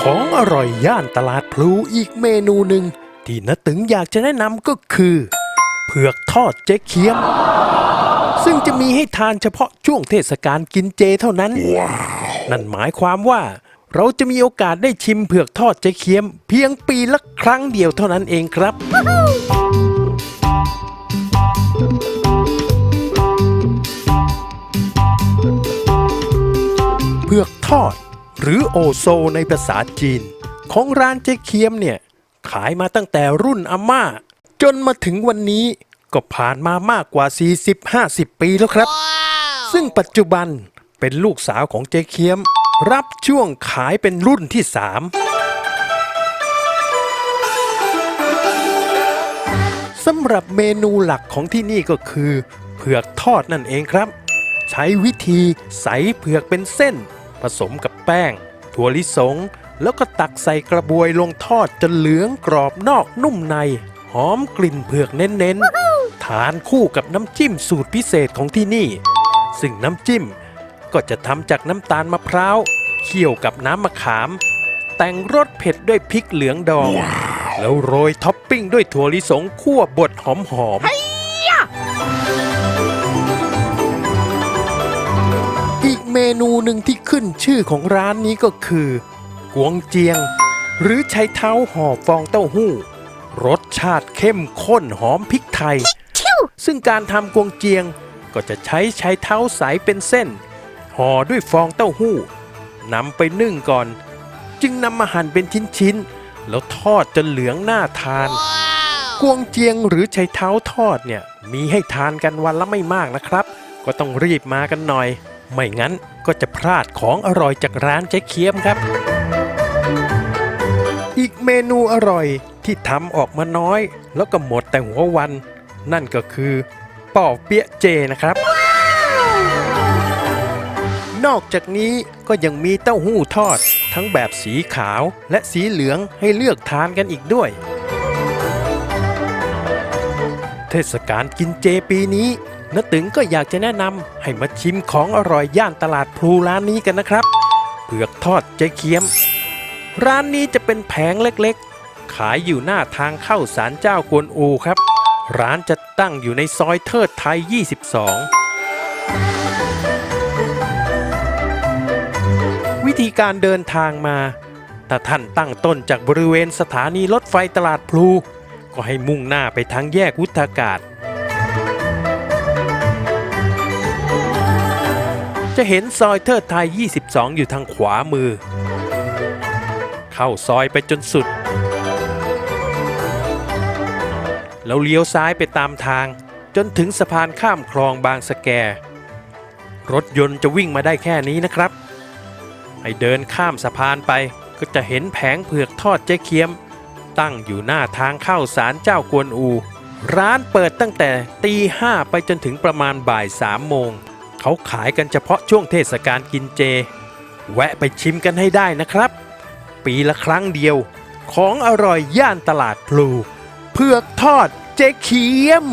ของอร่อยย่านตลาดพลูอีกเมนูหนึ่งที่นตึงอยากจะแนะนำก็คือ เผือกทอดเจ๊เคียม ซึ่งจะมีให้ทานเฉพาะช่วงเทศกาลกินเจเท่านั้น นั่นหมายความว่า เราจะมีโอกาสได้ชิมเผือกทอดเจ๊เคียม เพียงปีละครั้งเดียวเท่านั้นเองครับ เผือกทอด หรือโอโซในภาษาจีน ของร้านเจ๊เคียมเนี่ย ขายมาตั้งแต่รุ่นอาม่า จนมาถึงวันนี้ ก็ผ่านมามากกว่า 40-50 ปีแล้วครับ ซึ่งปัจจุบันเป็นลูกสาวของเจ๊เคียม รับช่วงขายเป็นรุ่นที่ 3สำหรับเมนูหลักของที่นี่ก็คือ เผือกทอดนั่นเองครับ ใช้วิธีใสเผือกเป็นเส้น ผสมกับแป้ง ถั่วลิสง แล้วก็ตักใส่กระบวยลงทอดจนเหลืองกรอบนอกนุ่มใน หอมกลิ่นเผือกเน้นๆ ทานคู่กับน้ำจิ้มสูตรพิเศษของที่นี่ ซึ่งน้ำจิ้ม ก็จะทำจากน้ำตาลมะพร้าวเคี่ยวกับน้ำมะขาม แต่งรสเผ็ดด้วยพริกเหลืองดอง แล้วโรยท็อปปิ้งด้วยถั่วลิสงคั่วบดหอมๆอีกเมนูหนึ่งที่ขึ้นชื่อของร้านนี้ก็คือกวงเจียง หรือใช้เท้าห่อฟองเต้าหู้ รสชาติเข้มข้นหอมพริกไทย ซึ่งการทำกวงเจียงก็จะใช้ใช้เท้าใสเป็นเส้น ห่อด้วยฟองเต้าหู้นำไปนึ่งก่อน จึงนำมาหั่นเป็นชิ้นๆ แล้วทอดจนเหลืองน่าทาน กวงเจียงหรือไชเท้าทอดเนี่ยมีให้ทานกันวันละไม่มากนะครับ ก็ต้องรีบมากันหน่อย ไม่งั้นก็จะพลาดของอร่อยจากร้านเจ๊เคียมครับ อีกเมนูอร่อยที่ทำออกมาน้อย แล้วก็หมดแต่หัววัน นั่นก็คือป่อเปี๊ยะเจนะครับ นอกจากนี้ก็ยังมีเต้าหู้ทอด ทั้งแบบสีขาวและสีเหลืองให้เลือกทานกันอีกด้วย เทศกาลกินเจปีนี้นตึงก็อยากจะแนะนำให้มาชิมของอร่อยย่านตลาดพลูร้านนี้กันนะครับ เผือกทอดเจ๊เคียม ร้านนี้จะเป็นแผงเล็กๆ ขายอยู่หน้าทางเข้าศาลเจ้ากวนอูครับ ร้านจะตั้งอยู่ในซอยเทิดไทย 22 ธีการเดินทางมาถ้าท่านตั้งต้นจากบริเวณสถานีรถไฟตลาดพลู ก็ให้มุ่งหน้าไปทางแยกวุฒากาศ จะเห็นซอยเทิดไทย 22 อยู่ทางขวามือ เข้าซอยไปจนสุด แล้วเลี้ยวซ้ายไปตามทางจนถึงสะพานข้ามคลองบางสะแก รถยนต์จะวิ่งมาได้แค่นี้นะครับ ให้เดินข้ามสะพานไป ก็จะเห็นแผงเผือกทอดเจ๊เคียม ตั้งอยู่หน้าทางเข้าศาลเจ้ากวนอู ร้านเปิดตั้งแต่ตีห้าไปจนถึงประมาณบ่ายสามโมง เขาขายกันเฉพาะช่วงเทศกาลกินเจ แวะไปชิมกันให้ได้นะครับ ปีละครั้งเดียว ของอร่อยย่านตลาดพลู เผือกทอดเจ๊เคียม